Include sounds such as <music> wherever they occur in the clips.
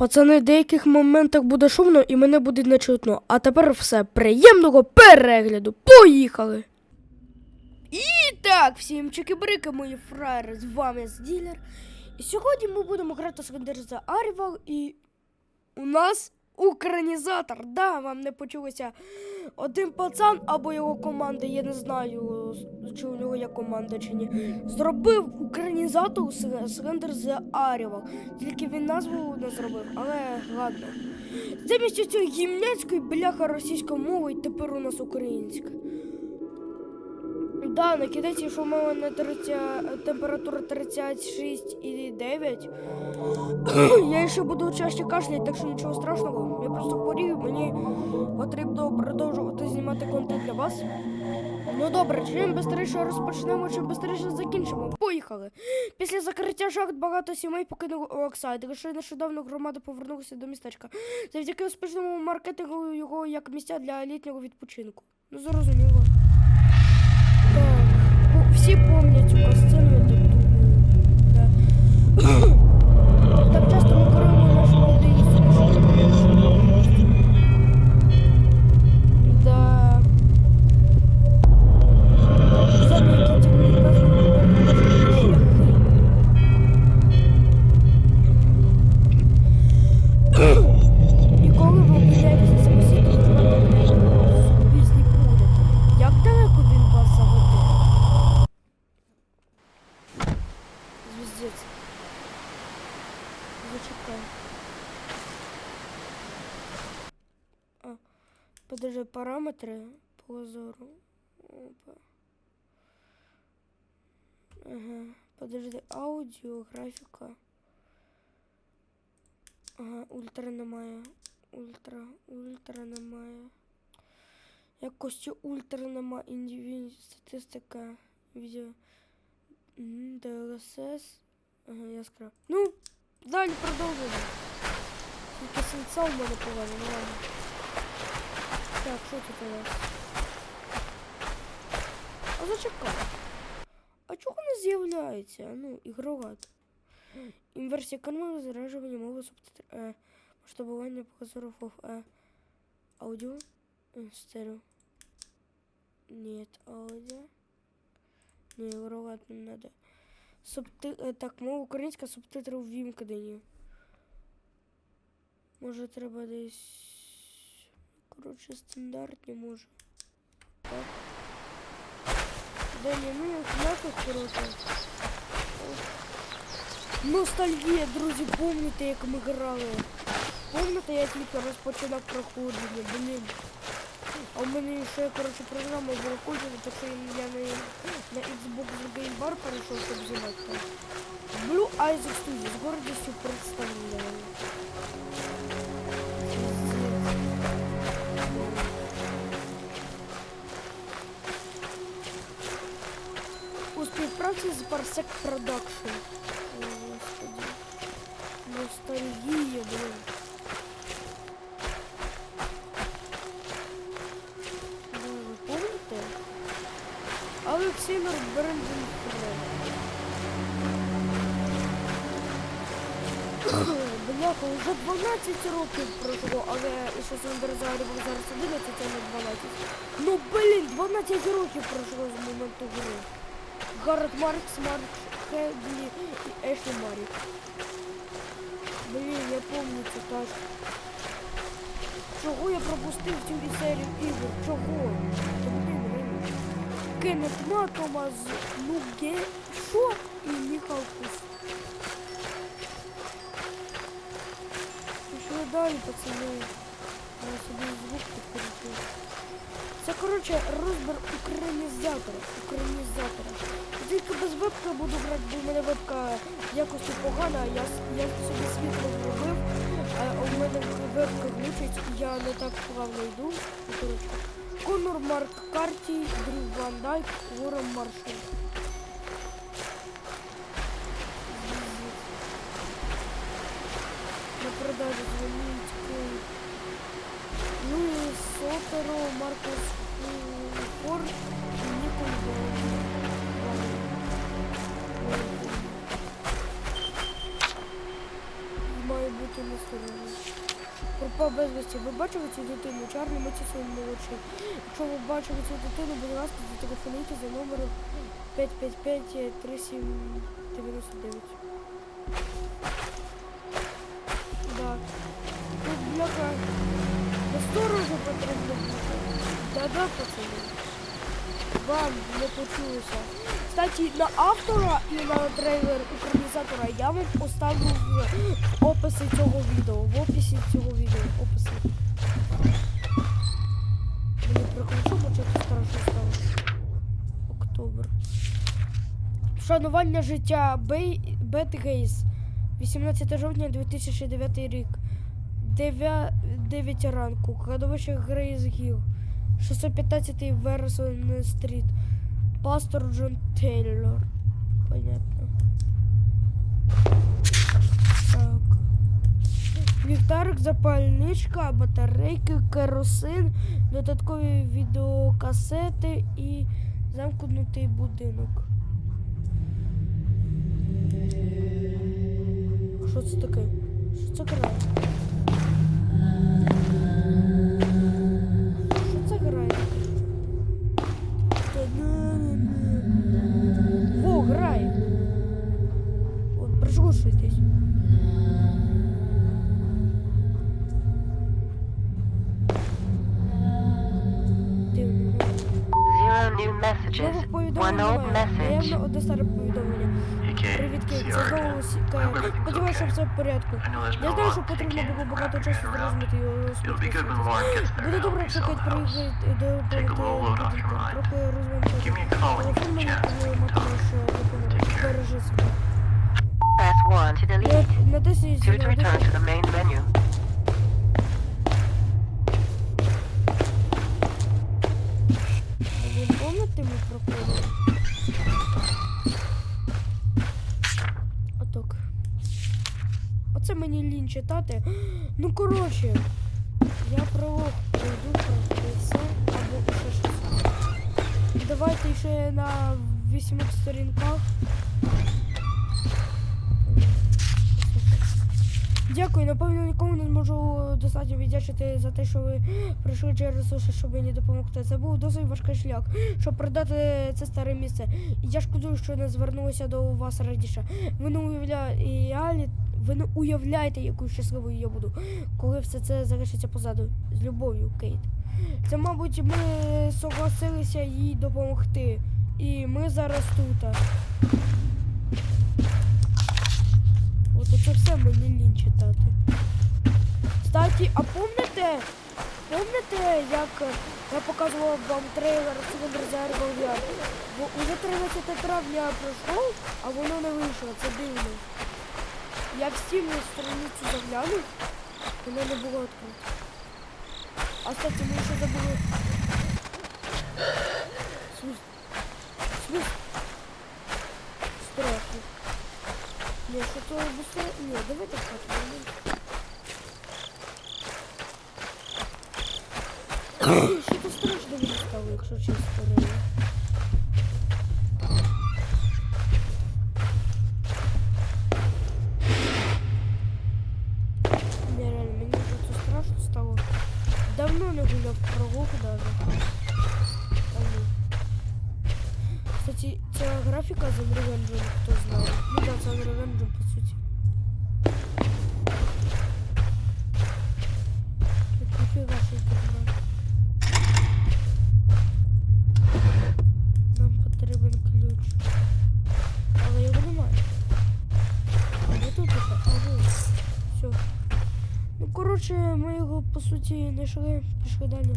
Пацани, в деяких моментах буде шумно і мене буде не чутно. А тепер все. Приємного перегляду. Поїхали! І так, всім чики-брики, мої фраєри, з вами Зділер. І сьогодні ми будемо грати з за Арівал і у нас українізатор. Да, вам не почулося один пацан або його команда, я не знаю, чи у нього є команда чи ні. Зробив українізатор з Слендер за Арівал. Тільки він назву не зробив, але ладно. Замість цієї гімняцької бляха російської мови тепер у нас українська. Да, на кінець, що в мене 30, температура 36,9. <clears throat> Я ще буду чаще кашляти, так що нічого страшного. Я просто хворію, мені потрібно продовжувати знімати контент для вас. Ну добре, чим швидше розпочнемо, чим швидше закінчимо. Поїхали. Після закриття шахт багато сімей покинули Оксайд. Лише нещодавно громада повернулася до містечка. Завдяки успішному маркетингу його як місця для літнього відпочинку. Ну зрозуміло. Так, всі пам'ятають подожди, параметри по зору. Опа. Ага. Подожди, аудіо, графіка. Ага, ультра немає. Ультра, ультра немає. Якості ультра нема індивід, статистика, відео. DLSS. Ага, яскраво. Ну, далі продовжуємо. Тільки сенса в мене ладно. Так, що тут у нас? А зачекай. А чого не з'являється? Ну, ігрувати. Інверсія каналу, заражування мови, субтитри, е, масштабування показорів е, аудіо, е, стерео. Нет, аудио. Не, ігрувати не надо. Субти... е, Так, мова українська, субтитри ввімкнені. Може треба десь. Коротше, стандартні може. Так. Да не, ну як нафиг, коротше. Ностальгія, друзі, помните, як ми грали? Помните, я тільки розпочинав проходження, блін. А у мене ще, коротше, програма була кончена, так що я на, на Xbox Game Bar перейшов, щоб знімати. Blue Isaac Studio з представляю. Співпраці з Parsec Господи. Ностальгія, блин. Да, ви помните? Олексій Бренден Бляха, вже 12 років пройшло, але ще Сандер Зарібов зараз 11, а не 12. Ну блін, 12 років пройшло з моменту гри. Гаррет Маркс, Марк Хедлі і Ешлі Марік. Блін, я помню цю тачку. Чого я пропустив цю серію ігор? Чого? Кеннет Матома з Нуге Шо і Міхалкус. Пішли далі, пацани. Я собі звук підкрутив. Це, коротше, розбір українізатора. Українізатора. Тільки без вебки буду грати, бо в мене вебка якості погана, я, я собі світло зробив, а у мене вебка глючить, я не так плавно йду. Конор Марк Карті, Дрю Ван Дайк, Ворон Маршал. На продажу дзвонить Кейт. Ну і Сотеро, Маркус Форд і Нікон На осторожно. Безвісті. Ви бачили цю дитину? Чарлі Матісон молодший. Якщо ви бачили цю дитину, будь ласка, зателефонуйте за номером 555 3799. Да. Тут бляха насторожу потрібно. Да-да, пацани. Вам не почулося. Кстати, на автора і на трейлер екранізатора я вам поставлю в описі цього відео. В описі цього відео. Описі. Мені прикручу, бо чого страшно стало. Октобер. Вшанування життя Бей... Бет Гейс. 18 жовтня 2009 рік. 9, 9 ранку. Кладовище Грейс Гіл. 615 Версон Стріт. Пастор Джон Тейлор. Понятно. Так. Ліхтарик, запальничка, батарейки, керосин, додаткові відеокасети і замкнутий будинок. Що це таке? Що це грає? Zero new messages. Нових One повідомлень old немає. message. Наявно одне старе повідомлення. Привіт, Кейт, це знову сікає. Сподіваюся, що все в порядку. Я знаю, що потрібно було багато часу зрозуміти його It'll be good when смерть. Lauren gets there. Буде and добре, help якщо yourself Кейт house. приїде до Take a little load off your mind. Трохи розвантажити. Give me a call when you Телефон get a мені chance. коли матимеш допомогу. Бережи себе. Press 1 to delete. Я на 10 2 to return to the main menu. Комнати ми проходили. Отак. Оце мені лінь читати. Ну коротше, я пролог пройду про це або ще щось. Давайте ще на 8 сторінках. Дякую, напевно, нікому не зможу достатньо віддячити за те, що ви прийшли через ресурси, щоб мені допомогти. Це був досить важкий шлях, щоб продати це старе місце. І я шкодую, що не звернулася до вас раніше. Ви не уявляєте, ви не уявляєте, якою щасливою я буду, коли все це залишиться позаду. З любов'ю, Кейт. Це, мабуть, ми согласилися їй допомогти. І ми зараз тут. Це все лінь читати. Кстати, а помните, помните, як е, я показував вам трейлер Cylinder Zero VR? Бо уже 13 травня пройшло, а воно не вийшло, це дивно. Я в Steam страницю заглянув, воно не було відкрито. А кстати, ми ще забули. Сміс. Сміс. Страшно. Ні, що то быстрее... Ні, давайте хату вернемо. Що то страшно мені стало, якщо чесно реально. Ні, реально, мені вже це страшно стало. Давно не гуляв в пролог даже. Давно. Кстати, ця графіка з Unreal Engine, хто знає. Ну да, це Unreal Engine, по суті. Тут ніфіга Нам потрібен ключ. Але його немає. А тут ще? А вот. Все. Ну, коротше, ми його по суті знайшли, пішли далі.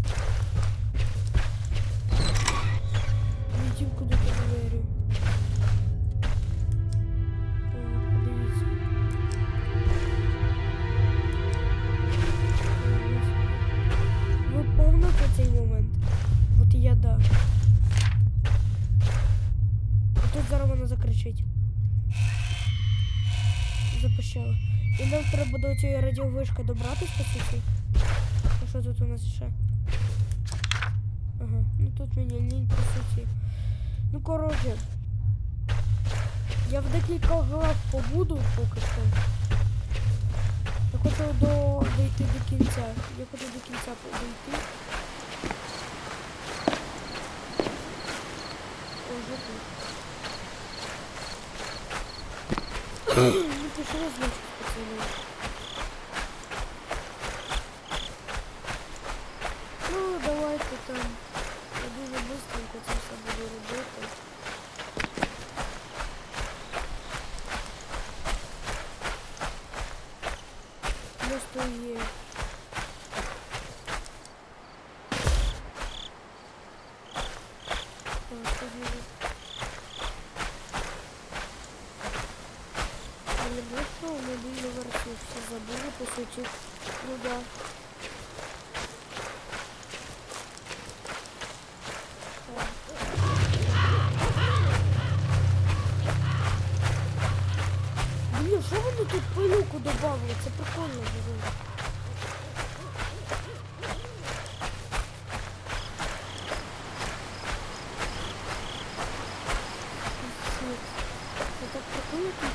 Йдім куди по двері. І нам треба до цієї радіовишки добратись, по суті. А що тут у нас ще? Ага, ну тут мені лінь, по суті. Ну, коротше. Я в декілька глав побуду поки що. Так хочу до, дойти до кінця. Я хочу до кінця дойти. О, вже тут. Ну, пішли, значить, пацани. Ну, давайте там. Я дуже быстренько це все буду робити. Просто є. Так, тоді. Але просто в мобільну версію Все забыли, по туда. Да. Так. Блін, що вони тут пилюку додавали? Це прикольно було. Це так прикольно тут.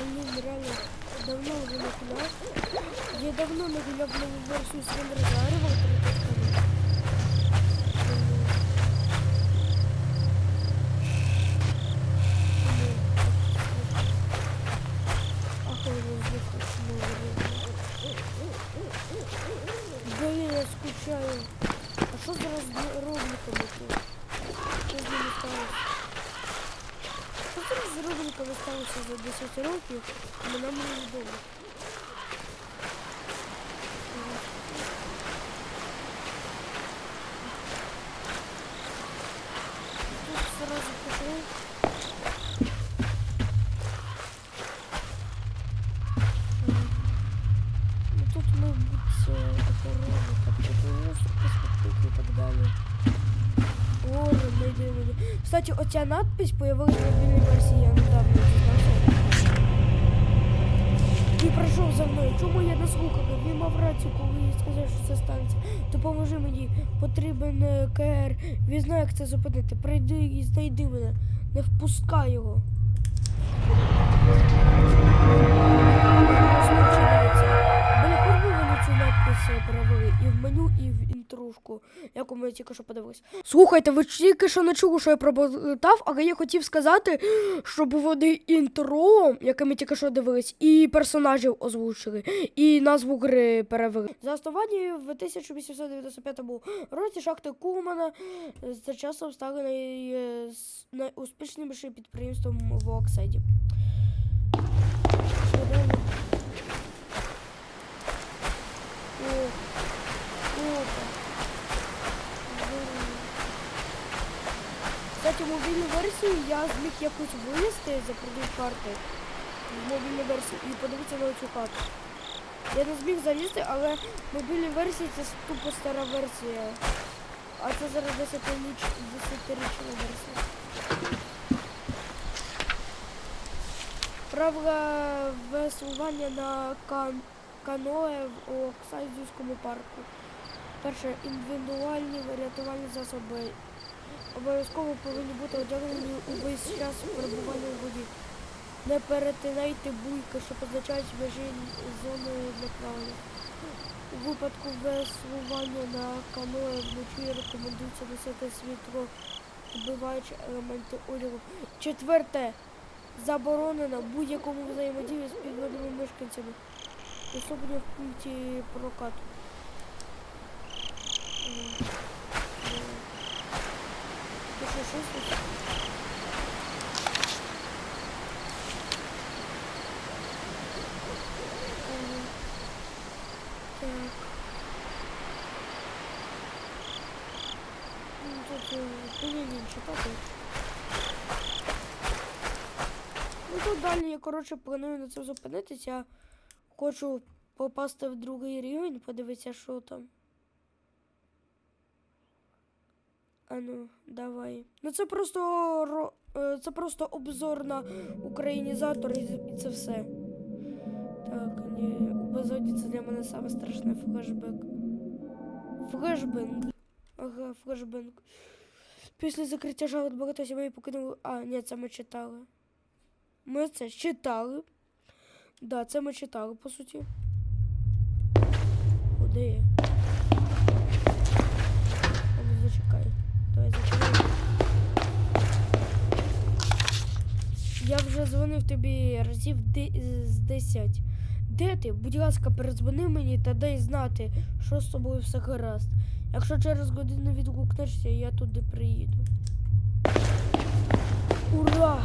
Блин, реально, гулял. Я давно не новую версию с кем разговаривал. Блин, я скучаю. А что за разробниками тут? Что с ними? Що це з рубриками сталося за 10 років, а нам не відомо. Оця надпись появилась в мобильной версии, я недавно дізнався. І пройшов за мною. Чому я не слухав? Він мав рацію, коли я сказав, що це станеться. Допоможи мені, потрібен е, КР. Він знає, як це зупинити. Прийди і знайди мене. Не впускай його. Цю е, перевели і в меню, і в інтрушку, яку ми тільки що подивилися. Слухайте, ви тільки що не чули, що я проболтав, але я хотів сказати, щоб вони інтро, яке ми тільки що дивились, і персонажів озвучили, і назву гри перевели. Засновані в 1895 році шахти Кумана з часом стали най... найуспішнішим підприємством в Оксайді. О, Здорово. Кстати, в мобільній версії я зміг якось вилізти за продаж карти в мобільній версії і подивитися на цю карту. Я не зміг залізти, але в мобільній версії це тупо стара версія. А це зараз 10-річна версія. Правила веслування на кан каное в Оксайдівському парку. Перше, індивідуальні рятувальні засоби обов'язково повинні бути одягнені увесь час перебування у воді. Не перетинайте буйки, що позначають межі зони для плавання. У випадку веслування на каное вночі рекомендується носити світло, вбиваючи елементи одягу. Четверте. Заборонено будь-якому взаємодії з підводними мешканцями, особливо в пункті прокату. М, м. Ти що, щось тут? Ага. Так. Ну, Тут е, повинен читати. Далі я, коротше, планую на це зупинитися. Хочу попасти в другий рівень, подивитися, що там. А ну, давай. Ну це просто е, це просто обзор на українізатор і, це все. Так, ні, у це для мене саме страшний флешбек. Флешбенк. Ага, флешбенк. Після закриття жалоб багато сімей покинули. А, ні, це ми читали. Ми це читали. Да, це ми читали, по суті. Куди я? А ну зачекай. Давай зачекай. Я вже дзвонив тобі разів з 10. Де ти? Будь ласка, передзвони мені та дай знати, що з тобою все гаразд. Якщо через годину відгукнешся, я туди приїду. Ура!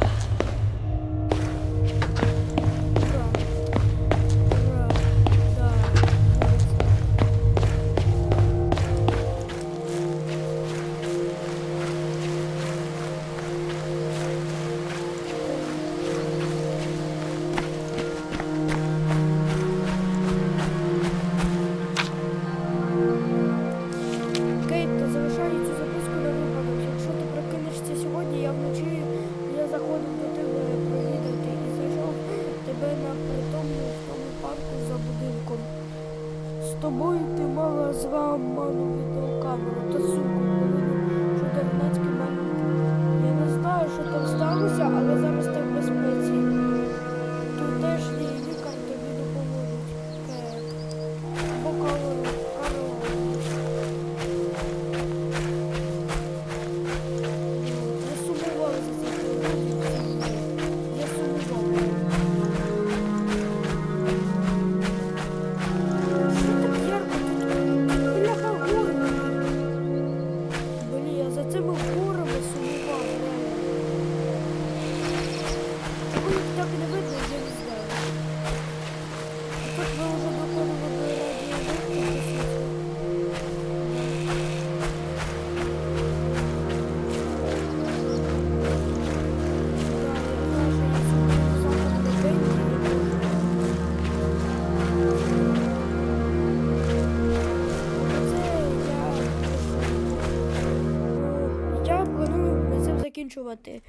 Цим.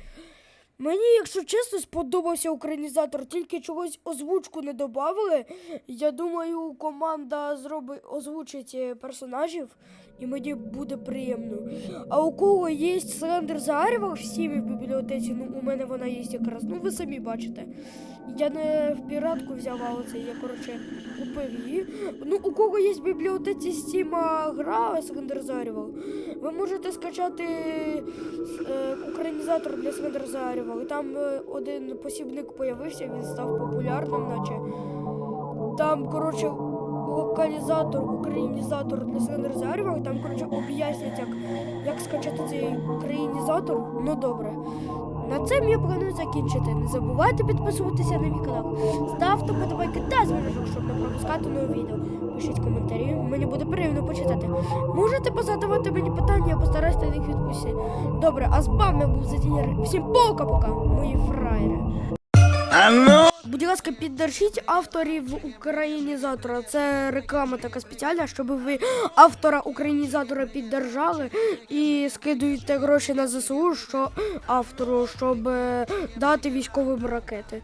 Мені, якщо чесно, сподобався українізатор, тільки чогось озвучку не додавали. Я думаю, команда зробить озвучить е, персонажів, і мені буде приємно. А у кого є Слендер Заарєва в Сімі в бібліотеці, ну у мене вона є якраз. Ну ви самі бачите. Я не в піратку взяв, а оце я коротше купив її. Ну, у кого є в бібліотеці Стіма гра Слендер Заарєва, ви можете скачати е, українізатор для Слендер Заарєва. І там е, один посібник появився, він став популярним, наче. Там, коротше, локалізатор, українізатор для Заарєва, там, коротше, об'яснять, як, як скачати цей українізатор. Ну добре. На цим я планую закінчити. Не забувайте підписуватися на мій канал. Ставте подобайки та дзвіночок, щоб не пропускати нові відео. Пишіть коментарі, мені буде приємно почитати. Можете позадавати мені питання, я постараюсь на них відповісти. Добре, а з вами був Затінер. Всім пока-пока, мої фраєри. Будь ласка, піддержіть авторів українізатора. Це реклама така спеціальна, щоб ви автора українізатора піддержали і скидуєте гроші на ЗСУ, що автору, щоб е, дати військовим ракети.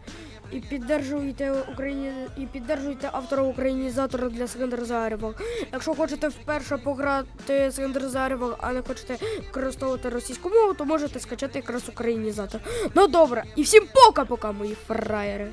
І піддержуйте Україні і піддержуйте автора українізатора для Сендер Зарєва. Якщо хочете вперше пограти Сендер Зарєва, а не хочете використовувати російську мову, то можете скачати якраз українізатор. Ну добре, і всім пока-пока, мої фраєри.